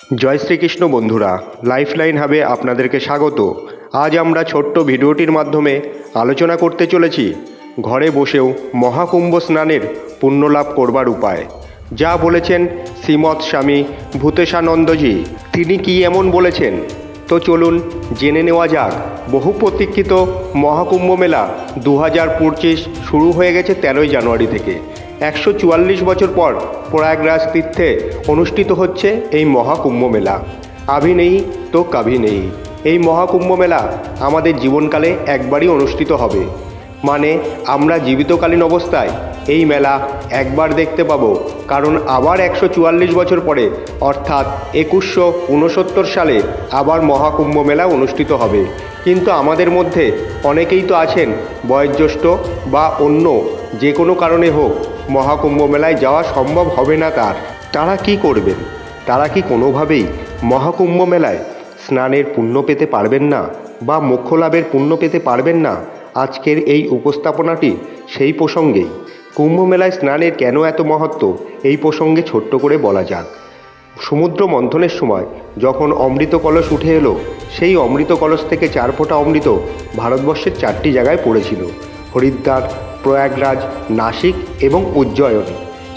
জয় শ্রীকৃষ্ণ বন্ধুরা লাইফলাইন হাবে আপনাদেরকে স্বাগত। আজ আমরা ছোট্ট ভিডিওটির মাধ্যমে আলোচনা করতে চলেছি ঘরে বসেও মহাকুম্ভ স্নানের পুণ্যলাভ করবার উপায়। যা বলেছেন শ্রীমৎ স্বামী ভূতেশানন্দজি। তিনি কি এমন বলেছেন? তো চলুন জেনে নেওয়া যাক। বহু প্রতীক্ষিত মহাকুম্ভ মেলা দু হাজার পঁচিশ শুরু হয়ে গেছে তেরোই জানুয়ারি থেকে। একশো চুয়াল্লিশ বছর পর প্রয়াগরাজ তীর্থে অনুষ্ঠিত হচ্ছে এই মহাকুম্ভ মেলা। আভি নেই তো কাভি নেই। এই মহাকুম্ভ মেলা আমাদের জীবনকালে একবারই অনুষ্ঠিত হবে। মানে আমরা জীবিতকালীন অবস্থায় এই মেলা একবার দেখতে পাবো। কারণ আবার একশো চুয়াল্লিশ বছর পরে, অর্থাৎ একুশশো উনসত্তর সালে আবার মহাকুম্ভ মেলা অনুষ্ঠিত হবে। কিন্তু আমাদের মধ্যে অনেকেই তো আছেন, বয়োজ্যেষ্ঠ বা অন্য, যে কোনো কারণে হোক মহাকুম্ভ মেলায় যাওয়া সম্ভব হবে না তার। তারা কি করবেন? তারা কি কোনোভাবেই মহাকুম্ভ মেলায় স্নানের পুণ্য পেতে পারবেন না বা মোক্ষ লাভের পুণ্য পেতে পারবেন না? আজকের এই উপস্থাপনাটি সেই প্রসঙ্গেই। কুম্ভ মেলায় স্নানের কেন এত মহত্ব? এই প্রসঙ্গে ছোট্ট করে বলা যাক। সমুদ্র মন্থনের সময় যখন অমৃত কলস উঠে এলো, সেই অমৃত কলস থেকে চার ফোঁটা অমৃত ভারতবর্ষের চারটি জায়গায় পড়েছিল। হরিদ্বার প্রয়াগরাজ নাসিক এবং উজ্জয়ন।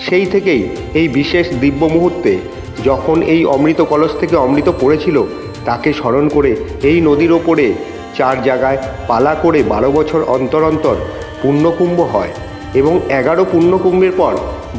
সেই থেকেই এই বিশেষ দিব্য মুহূর্তে যখন এই অমৃত কলস থেকে অমৃত পড়েছিল, তাকে স্মরণ করে এই নদীর ওপরে চার জায়গায় পালা করে বারো বছর অন্তর অন্তর পুণ্যকুম্ভ হয় এবং এগারো পুণ্যকুম্ভের পর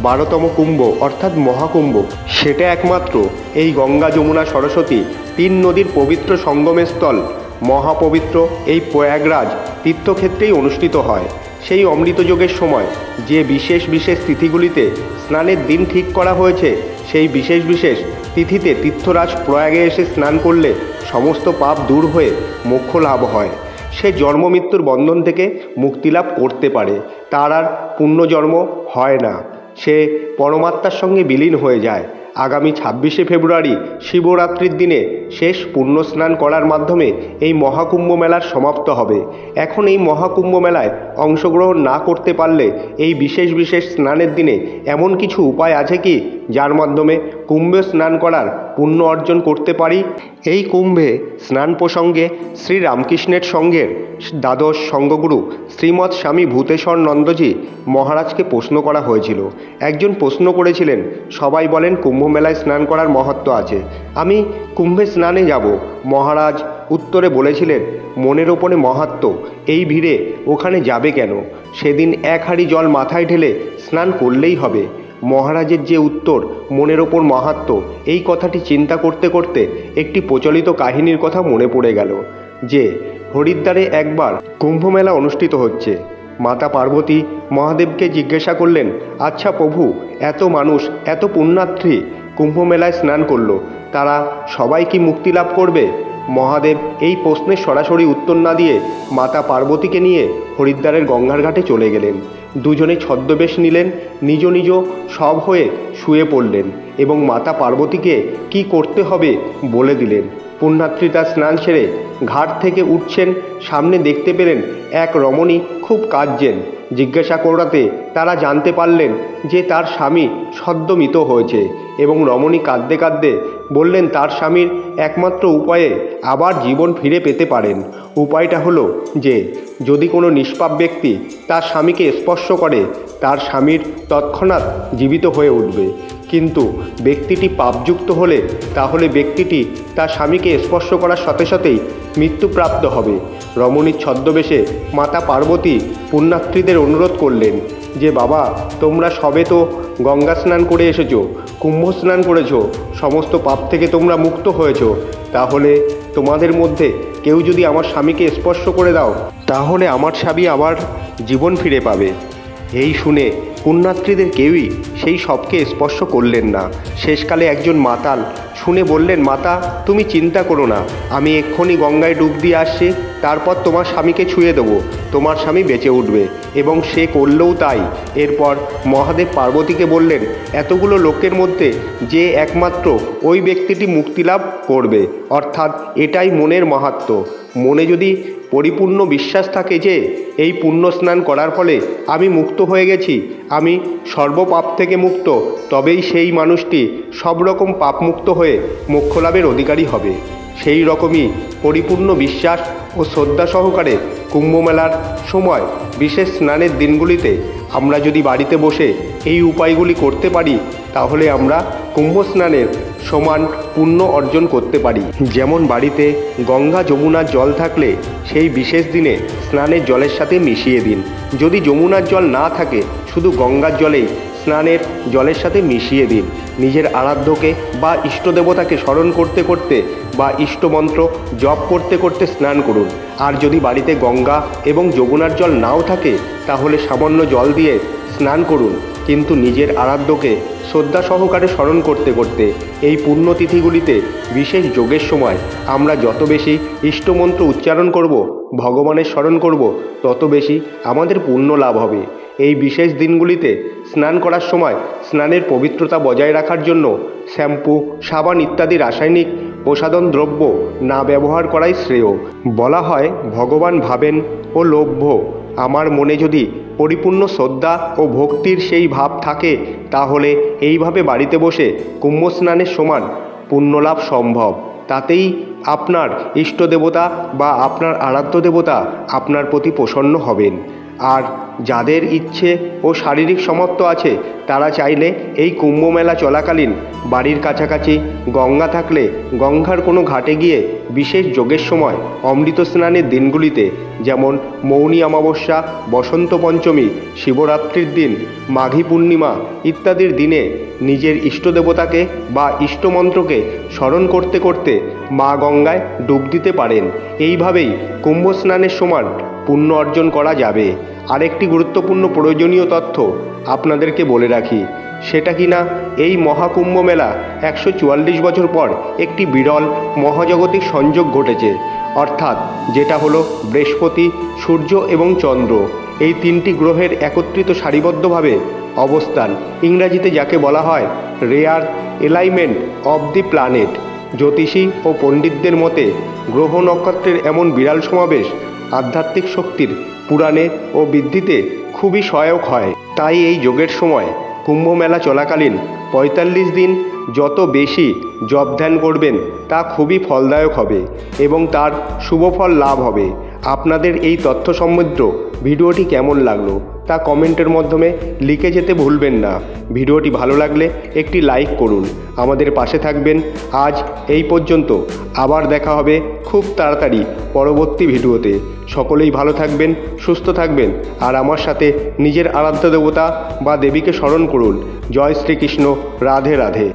বারোতম কুম্ভ অর্থাৎ মহাকুম্ভ, সেটা একমাত্র এই গঙ্গা যমুনা সরস্বতী তিন নদীর পবিত্র সঙ্গমের স্থল মহাপবিত্র এই প্রয়াগরাজ তীর্থক্ষেত্রেই অনুষ্ঠিত হয়। সেই অমৃত যোগের সময় যে বিশেষ বিশেষ তিথিগুলিতে স্নানের দিন ঠিক করা হয়েছে, সেই বিশেষ বিশেষ তিথিতে তীর্থরাজ প্রয়াগে এসে স্নান করলে সমস্ত পাপ দূর হয়ে মোক্ষ লাভ হয়। সে জন্ম মৃত্যুর বন্ধন থেকে মুক্তিলাভ করতে পারে। তার আর পুণ্যজন্ম হয় না। সে পরমাত্মার সঙ্গে বিলীন হয়ে যায়। আগামী ছাব্বিশে ফেব্রুয়ারি শিবরাত্রির দিনে শেষ পুণ্য স্নান করার মাধ্যমে এই মহাকুম্ভ মেলার সমাপ্ত হবে। এখন এই মহাকুম্ভ মেলায় অংশগ্রহণ না করতে পারলে এই বিশেষ বিশেষ স্নানের দিনে এমন কিছু উপায় আছে কি? যার মাধ্যমে কুম্ভে স্নান করার পুণ্য অর্জন করতে পারি? এই কুম্ভে স্নান প্রসঙ্গে শ্রী রামকৃষ্ণের সঙ্গের দ্বাদশ সঙ্গগুরু শ্রীমৎ স্বামী ভূতেশ্বর নন্দজি মহারাজকে প্রশ্ন করা হয়েছিল। একজন প্রশ্ন করেছিলেন, সবাই বলেন কুম্ভ মেলায় স্নান করার মহত্ব আছে। আমি কুম্ভে স্নানে যাব। মহারাজ উত্তরে বলেছিলেন, মনের ওপরে মহাত্ম, এই ভিড়ে ওখানে যাবে কেন? সেদিন এক হাঁড়ি জল মাথায় ঢেলে স্নান করলেই হবে। মহারাজের যে উত্তর, মনের ওপর মাহাত্ম, এই কথাটি চিন্তা করতে করতে একটি প্রচলিত কাহিনীর কথা মনে পড়ে গেল, যে হরিদ্বারে একবার কুম্ভমেলা অনুষ্ঠিত হচ্ছে। মাতা পার্বতী মহাদেবকে জিজ্ঞাসা করলেন আচ্ছা প্রভু, এত মানুষ, এত পুণ্যার্থী কুম্ভমেলায় স্নান করল, তারা সবাই কি মুক্তি লাভ করবে? মহাদেব এই প্রশ্নের সরাসরি উত্তর না দিয়ে মাতা পার্বতীকে নিয়ে হরিদ্বারের গঙ্গার ঘাটে চলে গেলেন। দুজনে ছদ্মবেশ নিলেন, নিজ নিজ সব হয়ে শুয়ে পড়লেন এবং মাতা পার্বতীকে কি করতে হবে বলে দিলেন। পুণ্যাত্রী তার স্নান সেরে ঘাট থেকে উঠছেন, সামনে দেখতে পেলেন এক রমণী খুব কাঁদছেন। জিজ্ঞাসা করাতে তারা জানতে পারলেন যে তার স্বামী সদ্য সদ্যমিত হয়েছে এবং রমণী কাঁদতে কাঁদতে বললেন, তার স্বামীর একমাত্র উপায়ে আবার জীবন ফিরে পেতে পারেন। উপায়টা হলো যে, যদি কোনো নিষ্পাপ ব্যক্তি তার স্বামীকে স্পর্শ করে, তার স্বামীর তৎক্ষণাৎ জীবিত হয়ে উঠবে। কিন্তু ব্যক্তিটি পাপযুক্ত হলে তাহলে ব্যক্তিটি তার স্বামীকে স্পর্শ করার সাথে সাথেই মৃত্যুপ্রাপ্ত হবে। রমণীর ছদ্মবেশে মাতা পার্বতী পুণ্যাত্রীদের অনুরোধ করলেন যে, বাবা, তোমরা সবে তো গঙ্গা স্নান করে এসেছ, কুম্ভ স্নান করেছ, সমস্ত পাপ থেকে তোমরা মুক্ত হয়েছো। তাহলে তোমাদের মধ্যে কেউ যদি আমার স্বামীকে স্পর্শ করে দাও, তাহলে আমার স্বামী আবার জীবন ফিরে পাবে। এই শুনে পুণ্যাত্রীদের কেউই সেই সবকে স্পর্শ করলেন না। শেষকালে একজন মাতাল শুনে বললেন, মাতা, তুমি চিন্তা করো না, আমি এক্ষুনি গঙ্গায় ডুব দিয়ে আসছি, তারপর তোমার স্বামীকে ছুঁয়ে দেবো, তোমার স্বামী বেঁচে উঠবে। এবং সে করলেও তাই। এরপর মহাদেব পার্বতীকে বললেন, এতগুলো লোকের মধ্যে যে একমাত্র ওই ব্যক্তিটি মুক্তিলাভ করবে। অর্থাৎ এটাই মনের মাহাত্ম। মনে যদি পরিপূর্ণ বিশ্বাস থাকে যে, এই পুণ্য স্নান করার ফলে আমি মুক্ত হয়ে গেছি, আমি সর্বপাপ থেকে মুক্ত, তবেই সেই মানুষটি সব রকম পাপ মুক্ত হয়ে মোক্ষ লাভের অধিকারী হবে। সেই রকমই পরিপূর্ণ বিশ্বাস ও শ্রদ্ধা সহকারে কুম্ভমেলার সময় বিশেষ স্নানের দিনগুলিতে আমরা যদি বাড়িতে বসে এই উপায়গুলি করতে পারি, তাহলে আমরা কুম্ভ স্নানের সমান পুণ্য অর্জন করতে পারি। যেমন বাড়িতে গঙ্গা যমুনার জল থাকলে সেই বিশেষ দিনে স্নানের জলের সাথে মিশিয়ে দিন। যদি যমুনার জল না থাকে, শুধু গঙ্গার জলেই স্নানের জলের সাথে মিশিয়ে দিন। নিজের আরাধ্যকে বা ইষ্টদেবতাকে স্মরণ করতে করতে বা ইষ্টমন্ত্র জপ করতে করতে স্নান করুন। আর যদি বাড়িতে গঙ্গা এবং যমুনার জল নাও থাকে, তাহলে সামান্য জল দিয়ে স্নান করুন। কিন্তু নিজের আরাধ্যকে শ্রদ্ধা সহকারে স্মরণ করতে করতে এই পুণ্যতিথিগুলিতে, বিশেষ যোগের সময়, আমরা যত বেশি ইষ্টমন্ত্র উচ্চারণ করব, ভগবানের স্মরণ করব, তত বেশি আমাদের পুণ্য লাভ হবে। এই বিশেষ দিনগুলিতে স্নান করার সময় স্নানের পবিত্রতা বজায় রাখার জন্য শ্যাম্পু, সাবান ইত্যাদি রাসায়নিক প্রসাধন দ্রব্য না ব্যবহার করাই শ্রেয়। বলা হয়, ভগবান ভাবেন ও লভ্য। আমার মনে যদি পরিপূর্ণ শ্রদ্ধা ও ভক্তির সেই ভাব থাকে, তাহলে এইভাবে বাড়িতে বসে কুম্ভ স্নানের সমান পুণ্যলাভ সম্ভব। তাতেই আপনার ইষ্ট দেবতা বা আপনার আরাধ্য দেবতা আপনার প্রতি প্রসন্ন হবেন। আর যাদের ইচ্ছে ও শারীরিক সমর্থ আছে, তারা চাইলে এই কুম্ভ মেলা চলাকালীন বাড়ির কাছাকাছি গঙ্গা থাকলে গঙ্গার কোনো ঘাটে গিয়ে বিশেষ যোগের সময় অমৃত স্নানের দিনগুলিতে যেমন মৌনী অমাবস্যা, বসন্ত পঞ্চমী, শিবরাত্রির দিন, মাঘী পূর্ণিমা ইত্যাদির দিনে নিজের ইষ্টদেবতাকে বা ইষ্টমন্ত্রকে স্মরণ করতে করতে মা গঙ্গায় ডুব দিতে পারেন। এইভাবেই কুম্ভ স্নানের সমান পুণ্য অর্জন করা যাবে। আরেকটি গুরুত্বপূর্ণ প্রয়োজনীয় তথ্য আপনাদেরকে বলে রাখি। সেটা কি না? এই মহাকুম্ভ মেলা একশো চুয়াল্লিশ বছর পর একটি বিরল মহাজাগতিক সংযোগ ঘটেছে। অর্থাৎ যেটা হলো বৃহস্পতি, সূর্য এবং চন্দ্র। এই তিনটি গ্রহের একত্রিত সারিবদ্ধভাবে অবস্থান। ইংরাজিতে যাকে বলা হয় rare alignment of the planet. জ্যোতিষী ও পণ্ডিতদের মতে, গ্রহ নক্ষত্রের এমন বিরাল সমাবেশ আধ্যাত্মিক শক্তির পুরাণে ও বৃদ্ধিতে খুবই সহায়ক হয়। তাই এই যোগের সময় কুম্ভ মেলা চলাকালীন পঁয়তাল্লিশ দিন যত বেশি জপ ধ্যান করবেন তা খুবই ফলদায়ক হবে এবং তার শুভ ফল লাভ হবে। আপনাদের এই তথ্য সমৃদ্ধ। ভিডিওটি কেমন লাগল তা কমেন্টের মাধ্যমে লিখে যেতে ভুলবেন না। ভিডিওটি ভালো লাগলে একটি লাইক করুন। আমাদের পাশে থাকবেন আজ এই পর্যন্ত। আবার দেখা হবে খুব তাড়াতাড়ি পরবর্তী ভিডিওতে। সকলেই ভালো থাকবেন, সুস্থ থাকবেন আর আমার সাথে নিজের আরাধ্য দেবতা বা দেবীকে স্মরণ করুন। জয় শ্রীকৃষ্ণ, রাধে রাধে।